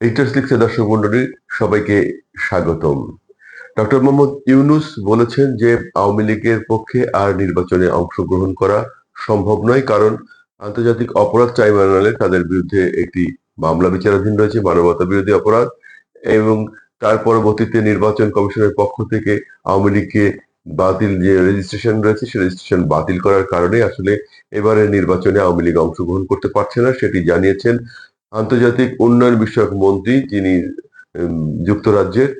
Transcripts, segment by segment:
এইটাস লিখছে দর্শক মন্ডলী, সবাইকে স্বাগতম। ডক্টর মোহাম্মদ ইউনুস বলেছেন যে, আওয়ামী লীগের পক্ষে আর নির্বাচনে অংশগ্রহণ করা সম্ভব নয় কারণ আন্তর্জাতিক অপরাধ ট্রাইব্যুনালে তাদের বিরুদ্ধে একটি মামলা বিচারাধীন রয়েছে, মানবতা বিরোধী অপরাধ, এবং তার পরবর্তীতে নির্বাচন কমিশনের পক্ষ থেকে আওয়ামী লীগকে বাতিল যে রেজিস্ট্রেশন রয়েছে, সেই রেজিস্ট্রেশন বাতিল করার কারণে আসলে এবারে নির্বাচনে আওয়ামী লীগ অংশগ্রহণ করতে পারছে না, সেটি জানিয়েছেন আন্তর্জাতিক উন্নয়ন বিষয়ক মন্ত্রী যিনি যুক্তরাজ্যের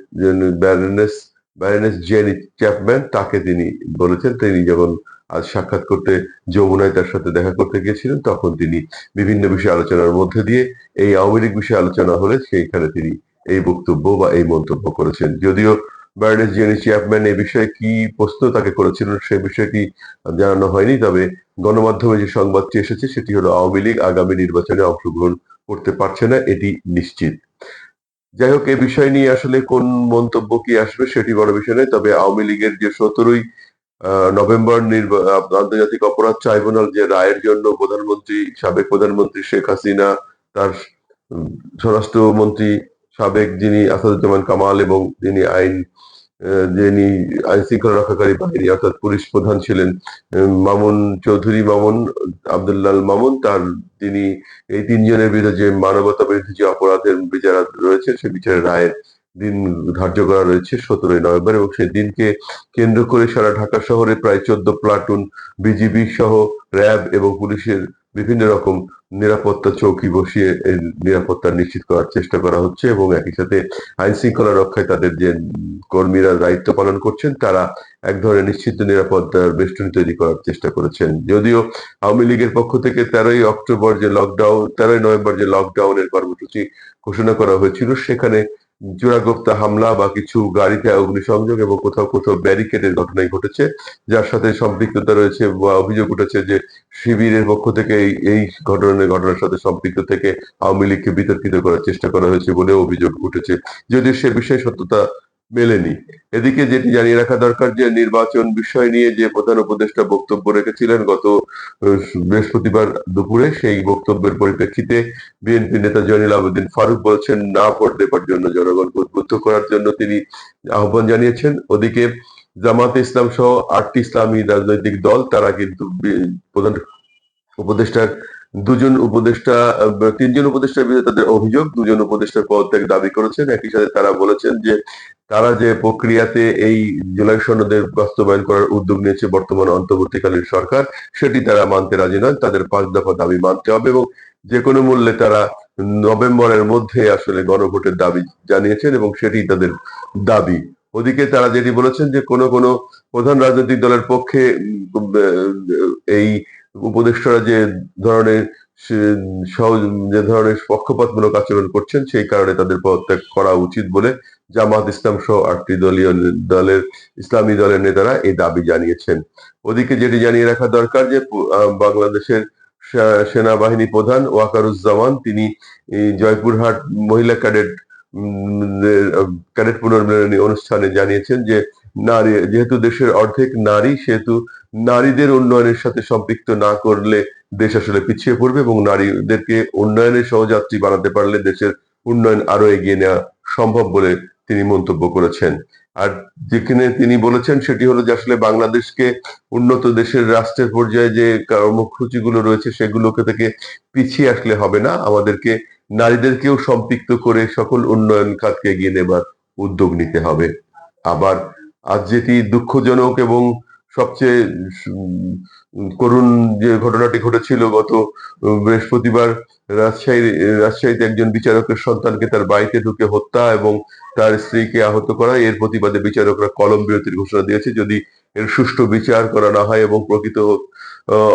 ব্যারনেস ব্যারনেস জেনি চ্যাপম্যান তাকে তিনি বলেছেন, তিনি যখন আজ সাক্ষাৎ করতে, যমুনায় তার সাথে দেখা করতে গিয়েছিলেন, তখন তিনি বিভিন্ন বিষয়ে আলোচনার মধ্যে দিয়ে এই আওয়ামী লীগ বিষয়ে আলোচনা হলে সেইখানে তিনি এই বক্তব্য বা এই মন্তব্য করেছেন। যদিও ব্যারনেস জেনি চ্যাপম্যান এই বিষয়ে কি প্রশ্ন তাকে করেছিলেন, সে বিষয়টি জানানো হয়নি, তবে গণমাধ্যমে যে সংবাদটি এসেছে, সেটি হলো আওয়ামী লীগ আগামী নির্বাচনে অংশগ্রহণ করতে পারছে না, এটি নিশ্চিত। যাই হোক এই বিষয় নিয়ে আসলে কোন মন্তব্য কি আসবে সেটি বড় বিষয় নয়, তবে আওয়ামী লীগের যে সতেরোই নভেম্বর আন্তর্জাতিক অপরাধ ট্রাইব্যুনাল যে রায়ের জন্য প্রধানমন্ত্রী, সাবেক প্রধানমন্ত্রী শেখ হাসিনা, তার স্বরাষ্ট্রমন্ত্রী সাবেক যিনি আসাদুজ্জামান কামাল এবং যিনি আইন যিনি আইন শৃঙ্খলা রক্ষাকারী বাহিনী, অর্থাৎ পুলিশ প্রধান ছিলেন মামুন চৌধুরী মামুন, আব্দুল্লাল মামুন, তার তিনি এই তিনজনের বিরুদ্ধে যে মানবতা বিরোধী যে অপরাধের বিচার রয়েছে সে বিচারের রায়ের দিন ধার্য করা রয়েছে সতেরোই নভেম্বর এবং সেই দিনকে কেন্দ্র করে সারা ঢাকা শহরে প্রায় চোদ্দ প্লাটুন বিজিবি সহ র্যাব এবং পুলিশের বিভিন্ন রকম নিরাপত্তা চৌকি বসিয়ে নিরাপত্তা নিশ্চিত করার চেষ্টা করা হচ্ছে এবং একই সাথে আইন শৃঙ্খলা রক্ষায় তাদের যে, কর্মীরা দায়িত্ব পালন করছেন, তারা এক ধরনের নিশ্চিত নিরাপত্তার বেষ্টনী তৈরি করার চেষ্টা করেছেন। যদিও আওয়ামী লীগের পক্ষ থেকে তেরোই অক্টোবর যে লকডাউন তেরোই নভেম্বর যে লকডাউনের কর্মসূচি ঘোষণা করা হয়েছিল, সেখানে চূড়াগুপ্তা হামলা বা কিছু গাড়িতে অগ্নিসংযোগ এবং কোথাও কোথাও ব্যারিকেডের ঘটনাই ঘটেছে, যার সাথে সম্পৃক্ততা রয়েছে বা অভিযোগ উঠেছে যে শিবিরের পক্ষ থেকে এই এই ঘটনার ঘটনার সাথে সম্পৃক্ত থেকে আওয়ামী লীগকে বিতর্কিত করার চেষ্টা করা হয়েছে বলে অভিযোগ উঠেছে। যদিও সে বিষয়ে সত্যতা মেলেনি। এদিকে যেটি জানিয়ে রাখা দরকার যে নির্বাচন বিষয় নিয়ে যে প্রধান উপদেষ্টা বক্তব্য রেখেছিলেন গত বৃহস্পতিবার দুপুরে, সেই বক্তব্যের পরিপ্রেক্ষিতে বিএনপি নেতা জয়নুল আবেদিন ফারুক বলছেন, না ভোট দেবার জন্য জনগণকে উদ্বুদ্ধ করার জন্য তিনি আহ্বান জানিয়েছেন। ওদিকে জামাতে ইসলাম সহ আটটি ইসলামী রাজনৈতিক দল, তারা কিন্তু প্রধান উপদেষ্টার দুজন উপদেষ্টা তিনজন উপদেষ্টার বিরুদ্ধে তাদের অভিযোগ, দুজন উপদেষ্টার পদত্যাগ দাবি করেছেন। একই সাথে তারা বলেছেন যে তারা যে প্রক্রিয়াতে এই জুলাই সনদের বাস্তবায়ন করার উদ্যোগ নিয়েছে বর্তমান অন্তর্বর্তীকালীন সরকার, সেটি তারা মানতে রাজি নয় তাদের পাঁচ দফা দাবি মানতে হবে এবং যে কোনো মূল্যে তারা নভেম্বরের মধ্যে আসলে গণভোটের দাবি জানিয়েছেন এবং সেটি তাদের দাবি। ওদিকে তারা যেটি বলেছেন যে কোনো কোনো প্রধান রাজনৈতিক দলের পক্ষে এই উপদেষ্টারা যে ধরনের সে- সহ- যে ধরনের পক্ষপাতমূলক আচরণ করছেন, সেই কারণে তাদের পদত্যাগ করা উচিত বলে জামাত ইসলাম সহ আটটি দলীয় দলের ইসলামী দলের নেতারা এই দাবি জানিয়েছেন। ওদিকে যেটি জানিয়ে রাখা দরকার যে বাংলাদেশের সেনাবাহিনী প্রধান ওয়াকারুজ্জামান, তিনি জয়পুরহাট মহিলা ক্যাডেট ক্যাডেট পুনর্মিলনী অনুষ্ঠানে জানিয়েছেন যে, নারী যেহেতু দেশের অর্ধেক নারী, সেহেতু নারীদের উন্নয়নের সাথে সম্পৃক্ত না করলে দেশ আসলে পিছিয়ে পড়বে এবং নারীদেরকে উন্নয়নের সহযাত্রী বানাতে পারলে দেশের উন্নয়ন আরও এগিয়ে নেওয়া সম্ভব বলে তিনি মন্তব্য করেছেন। আর যেখানে তিনি বলেছেন সেটি হলো যে আসলে বাংলাদেশকে উন্নত দেশের রাষ্ট্রের পর্যায়ে যে কর্মসূচিগুলো রয়েছে সেগুলোকে থেকে পিছিয়ে আসলে হবে না। আমাদেরকে নারীদেরকেও সম্পৃক্ত করে সকল উন্নয়ন খাতকে এগিয়ে নেবার উদ্যোগ নিতে হবে। আবার আজ যেটি দুঃখজনক এবং সবচেয়ে করুণ যে ঘটনাটি ঘটেছিল গত বৃহস্পতিবার রাজশাহীর রাজশাহীতে একজন বিচারকের সন্তানকে তার বাড়িতে ঢুকে হত্যা এবং তার স্ত্রীকে আহত করা। এর প্রতিবাদে বিচারকরা কলম বিরতির ঘোষণা দিয়েছে। যদি এর সুষ্ঠু বিচার করা না হয় এবং প্রকৃত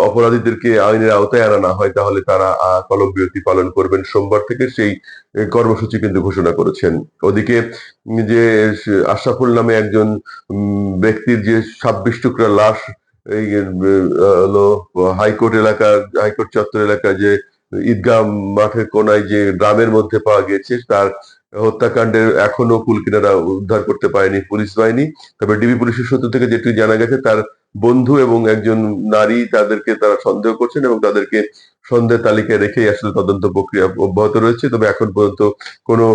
অপরাধীদেরকে আইনের আওতায় আনা না হয়, তাহলে তারা কলম বিরতি পালন করবেন। সোমবার থেকে সেই কর্মসূচি কিন্তু ঘোষণা করেছেন। ওদিকে যে আশরাফুল নামে একজন ব্যক্তির যে ছাব্বিশ টুকরা লাশ, এই হলো হাইকোর্ট এলাকার হাইকোর্ট চত্বর এলাকায় যে ঈদগাহ মাঠের কোনায় যে ড্রামের মধ্যে পাওয়া গেছে তার হত্যাকাণ্ডের এখনও কুলকিনারা উদ্ধার করতে পারেনি পুলিশ বাহিনী। তবে ডিবি পুলিশের সূত্র থেকে যেটি জানা গেছে, তার বন্ধু এবং একজন নারী তাদেরকে তারা সন্দেহ করছেন এবং তাদেরকে সন্দেহ তালিকায় রেখেই আসলে তদন্ত প্রক্রিয়া অব্যাহত রয়েছে। তবে এখন পর্যন্ত কোনো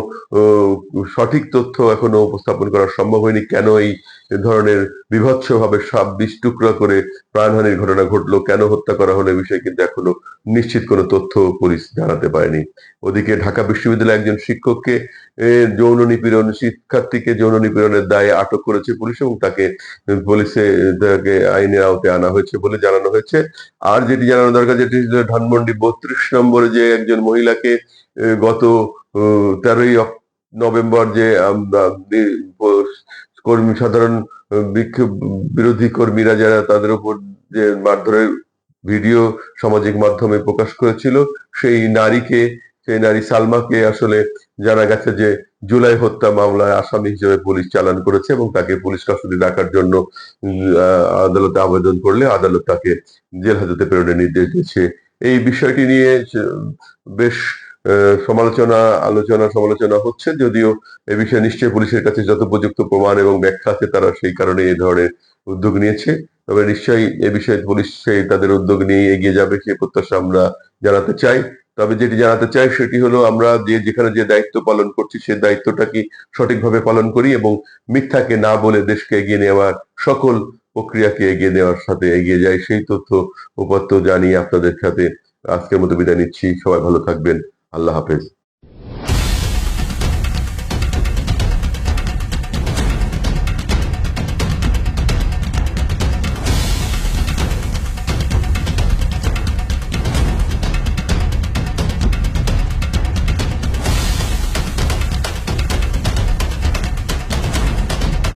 সঠিক তথ্য এখনও উপস্থাপন করা সম্ভব হয়নি। কেন এই ধরনের বিভৎস ভাবে সাপ বিষ টুকরা করে প্রাণহানির ঘটনা ঘটলো? কেন হত্যা করা হলো? বিষয়ে কিন্তু এখনও নিশ্চিত কোনো তথ্য পুলিশ জানাতে পারেনি। ওদিকে ঢাকা বিশ্ববিদ্যালয়ের একজন শিক্ষককে যৌন নিপীড়ন, শিক্ষার্থীকে যৌন নিপীড়নের দায়ে আটক করেছে পুলিশ এবং তাকে পুলিশে, তাকে আইনের আওতায় আনা হয়েছে বলে জানানো হয়েছে। আর যেটি জানানো দরকার, যেটি ছিল ধানমন্ডি বত্রিশ নম্বরে যে একজন মহিলাকে গত তেরোই নভেম্বর যে কর্মী, সাধারণ বিক্ষোভ বিরোধী কর্মীরা যারা তাদের উপর যে মারধরের ভিডিও সামাজিক মাধ্যমে প্রকাশ করেছিল, সেই নারীকে, সেই নারী সালমাকে আসলে জানা গেছে যে জুলাই হত্যা মামলায় আসামি হিসেবে পুলিশ চালান করেছে এবং তাকে পুলিশ কাস্টডি রাখার জন্য আদালতে আবেদন করলে আদালত তাকে জেল হাজতে প্রেরণের নির্দেশ দিয়েছে। এই বিষয়টি নিয়ে বেশ সমালোচনা, আলোচনা, সমালোচনা হচ্ছে, যদিও এ বিষয়ে নিশ্চয়ই পুলিশের কাছে যত উপযুক্ত প্রমাণ এবং ব্যাখ্যা আছে, তারা সেই কারণে এই ধরনের উদ্যোগ নিয়েছে। তবে নিশ্চয়ই এ বিষয়ে পুলিশ সেই তাদের উদ্যোগ নিয়ে এগিয়ে যাবে সে প্রত্যাশা আমরা জানাতে চাই। তবে যেটি জানাতে চাই, সেটি হলো আমরা যে, যেখানে যে দায়িত্ব পালন করছি সেই দায়িত্বটা কি সঠিকভাবে পালন করি এবং মিথ্যাকে না বলে দেশকে এগিয়ে নেওয়ার সকল প্রক্রিয়াকে এগিয়ে নেওয়ার সাথে এগিয়ে যায়, সেই তথ্য উপাত্ত জানিয়ে আপনাদের সাথে আজকের মতো বিদায় নিচ্ছি। সবাই ভালো থাকবেন। আল্লাহ হাফেজ।